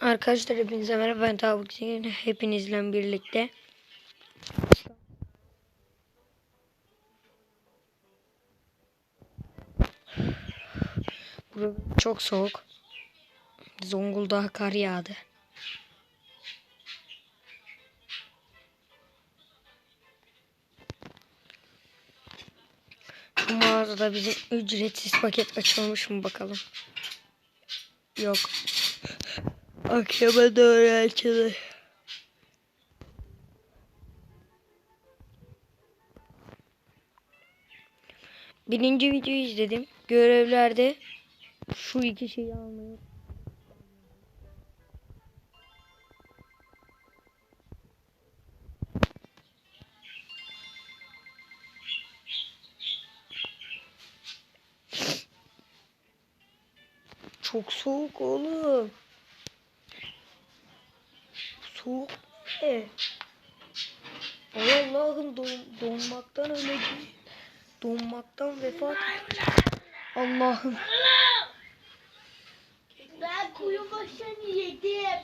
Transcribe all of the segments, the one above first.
Arkadaşlar hepinize merhaba ben Tavuk. Hepinizle birlikte. Burası çok soğuk. Zonguldak'a kar yağdı. Bu mağazada bizim ücretsiz paket açılmış mı bakalım. Yok. Akşama doğru açılır. Birinci videoyu izledim. Görevlerde şu iki şeyi almayı Çok soğuk oğlum. Soğuk ne? Allah'ım don, donmaktan öleceğim. Donmaktan vefat. Allah'ım. Ben kuyu başını yedim.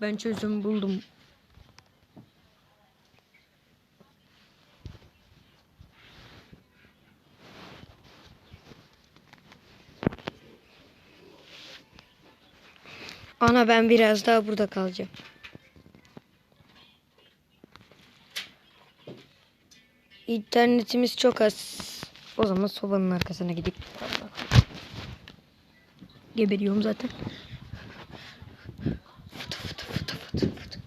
Ben çözüm buldum. Ana ben biraz daha burada kalacağım. İnternetimiz çok az. O zaman sobanın arkasına gidip geberiyorum zaten. Fıtı fıtı fıtı fıtı fıtı.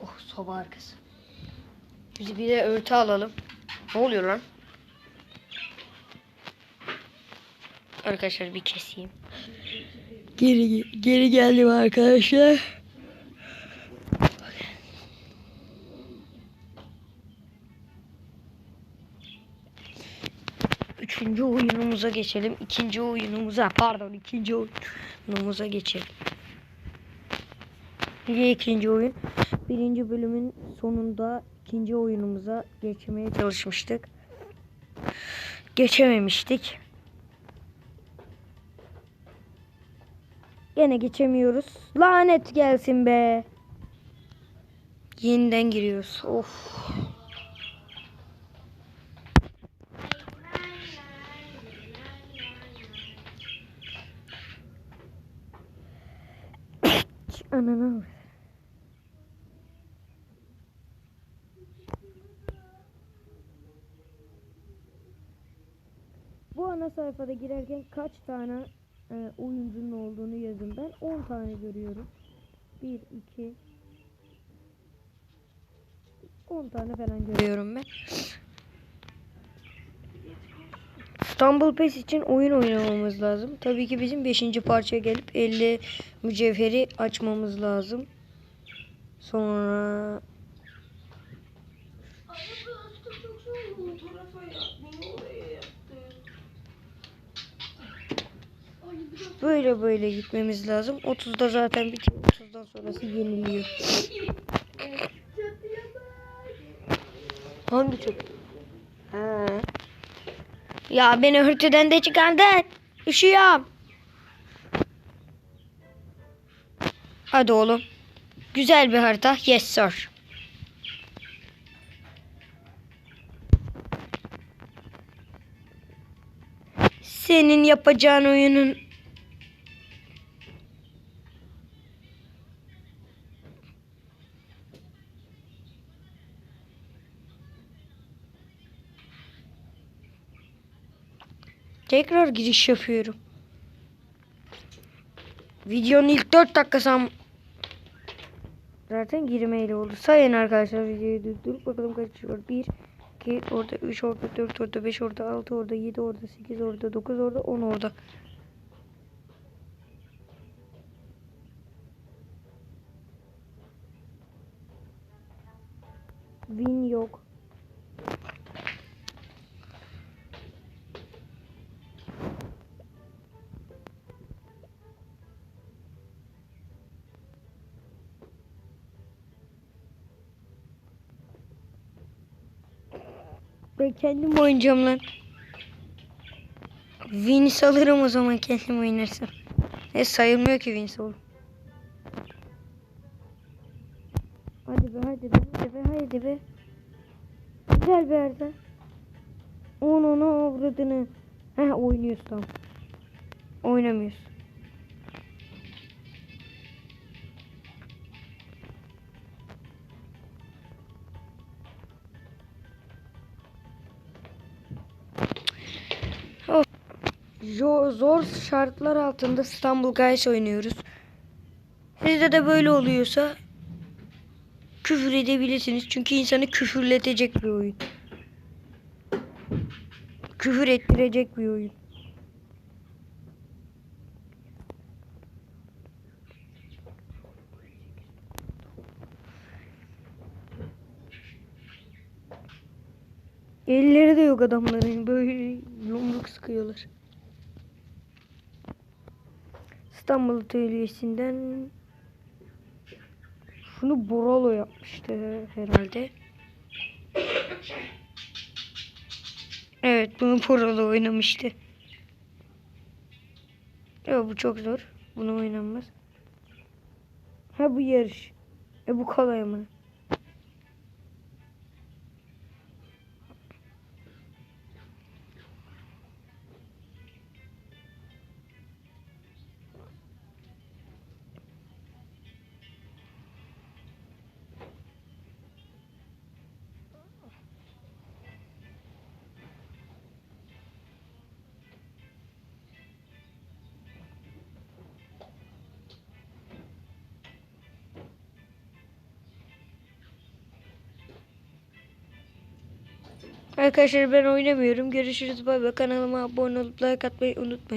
Oh soba arkası. Biz bir de örtü alalım. Ne oluyor lan? Arkadaşlar bir keseyim. Geri geri geldim arkadaşlar. Üçüncü oyunumuza geçelim. İkinci oyunumuza pardon ikinci oyunumuza geçelim. Niye ikinci oyun? Birinci bölümün sonunda ikinci oyunumuza geçmeye çalışmıştık. Geçememiştik. Gene geçemiyoruz. Lanet gelsin be. Yeniden giriyoruz. Of. Ananı. Bu ana sayfada girerken kaç tane e, oyuncunun olduğunu yazın. Ben 10 tane görüyorum. 1, 2, 10 tane falan görüyorum ben. İstanbul PES için oyun oynamamız lazım. Tabii ki bizim 5. parçaya gelip 50 mücevheri açmamız lazım. Sonra Abi bu üstü çok soğuk. Bu tarafa yap. Niye oraya yaptın? Ay biraz böyle böyle gitmemiz lazım. 30'da zaten bitiyor. 30'dan sonrası yeniliyor. Hangi çöp? Ha. Ya beni hırtıdan da çıkardın. Üşüyorum. Hadi oğlum. Güzel bir harita. Yes sir. Senin yapacağın oyunun Tekrar giriş yapıyorum. Videonun ilk 4 dakikası zaten girmeyle oldu. Sayın arkadaşlar videoyu durdurup bakalım kaç kişi var. 1, 2, orada 3, orada 4, orada 5, orada 6, orada 7, orada 8, orada 9, orada 10, orada. Win yok. Ben kendim oynayacağım lan. Vince alırım o zaman kendim oynarsam. E sayılmıyor ki Vince olur. Hadi be hadi be hadi be hadi be. Güzel bir yerde. Onu onu avradını. Heh oynuyoruz tamam. Oynamıyoruz. Zor şartlar altında İstanbul Guys oynuyoruz. Sizde de böyle oluyorsa küfür edebilirsiniz. Çünkü insanı küfürletecek bir oyun. Küfür ettirecek bir oyun. Elleri de yok adamların. Böyle yumruk sıkıyorlar. İstanbul Atölyesi'nden şunu Boralo yapmıştı herhalde. Evet bunu Boralo oynamıştı. Yok bu çok zor. Bunu oynanmaz. Ha bu yarış. E bu kolay ama. Arkadaşlar ben oynamıyorum. Görüşürüz. Bay bay. Kanalıma abone olup like atmayı unutmayın.